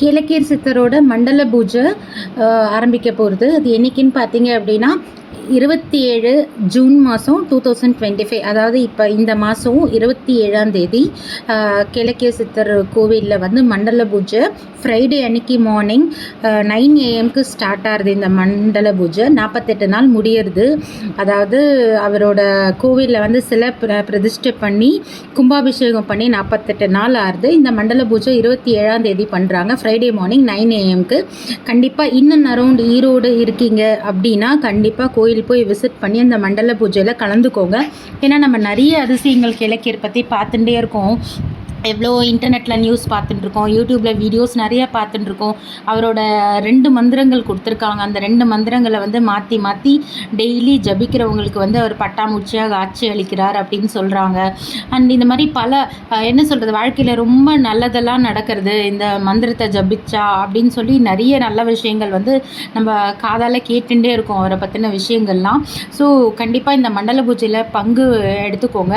கிழக்கீர் சித்தரோட மண்டல பூஜை ஆரம்பிக்க போகிறது அது என்னைக்குன்னு பார்த்தீங்க அப்படின்னா இருபத்தி ஏழு ஜூன் மாதம் டூ தௌசண்ட் டுவெண்ட்டி ஃபைவ் அதாவது இப்போ இந்த மாதம் இருபத்தி ஏழாம் தேதி கிழக்கிய சித்தர் கோவிலில் வந்து மண்டல பூஜை. ஃப்ரைடே அன்னைக்கு மார்னிங் நைன் ஏஎம்க்கு ஸ்டார்ட் ஆகுது இந்த மண்டல பூஜை. நாற்பத்தெட்டு நாள் முடியறது. அதாவது அவரோட கோவிலில் வந்து சில பிர- பிரதிஷ்டை பண்ணி கும்பாபிஷேகம் பண்ணி நாற்பத்தெட்டு நாள் ஆறுது இந்த மண்டல பூஜை இருபத்தி ஏழாம் தேதி பண்ணுறாங்க ஃப்ரைடே மார்னிங் நைன் ஏஎம்க்கு கண்டிப்பாக இன்னும் அரௌண்ட் ஈரோடு இருக்கீங்க அப்படின்னா கண்டிப்பாக கோயில் போய் விசிட் பண்ணி அந்த மண்டல பூஜையில் கலந்துக்கோங்க. ஏன்னா நம்ம நிறைய அதிசயங்கள் கிழக்கியர் பற்றி பார்த்துட்டே இருக்கோம். எவ்வளோ இன்டர்நெட்டில் நியூஸ் பார்த்துட்டுருக்கோம் யூடியூப்பில் வீடியோஸ் நிறைய பார்த்துட்டுருக்கோம். அவரோட ரெண்டு மந்திரங்கள் கொடுத்துருக்காங்க. அந்த ரெண்டு மந்திரங்களை வந்து மாற்றி மாற்றி டெய்லி ஜபிக்கிறவங்களுக்கு வந்து அவர் பட்டாமூச்சியாக ஆட்சி அளிக்கிறார் அப்படின்னு சொல்கிறாங்க அண்ட் இந்த மாதிரி பல என்ன சொல்கிறது வாழ்க்கையில் ரொம்ப நல்லதெல்லாம் நடக்கிறது. இந்த மந்திரத்தை ஜபிச்சா அப்படின்னு சொல்லி நிறைய நல்ல விஷயங்கள் வந்து நம்ம காதால் கேட்டுகிட்டே இருக்கோம் அவரை பற்றின விஷயங்கள்லாம். ஸோ கண்டிப்பாக இந்த மண்டல பூஜையில் பங்கு எடுத்துக்கோங்க.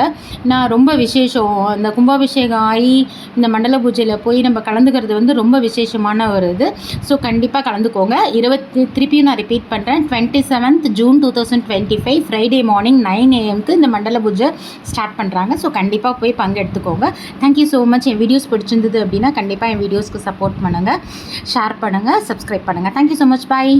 நான் ரொம்ப விசேஷம். இந்த கும்பாபிஷேகம் ஆகி இந்த மண்டல பூஜையில் போய் நம்ம கலந்துக்கிறது வந்து ரொம்ப விசேஷமான ஒரு இது. ஸோ கண்டிப்பாக கலந்துக்கோங்க. இருபத்தி திருப்பியும் நான் ரிப்பீட் பண்ணுறேன் twenty seventh June two thousand twenty five Friday morning nine ஏஎம்க்கு இந்த மண்டல பூஜை ஸ்டார்ட் பண்ணுறாங்க ஸோ கண்டிப்பாக போய் பங்கெடுத்துக்கோங்க தேங்க்யூ ஸோ மச் என் வீடியோஸ் பிடிச்சிருந்தது அப்படின்னா கண்டிப்பாக என் வீடியோஸ்க்கு சப்போர்ட் பண்ணுங்கள் ஷேர் பண்ணுங்கள் சப்ஸ்கிரைப் பண்ணுங்கள் தேங்க்யூ ஸோ மச் பாய்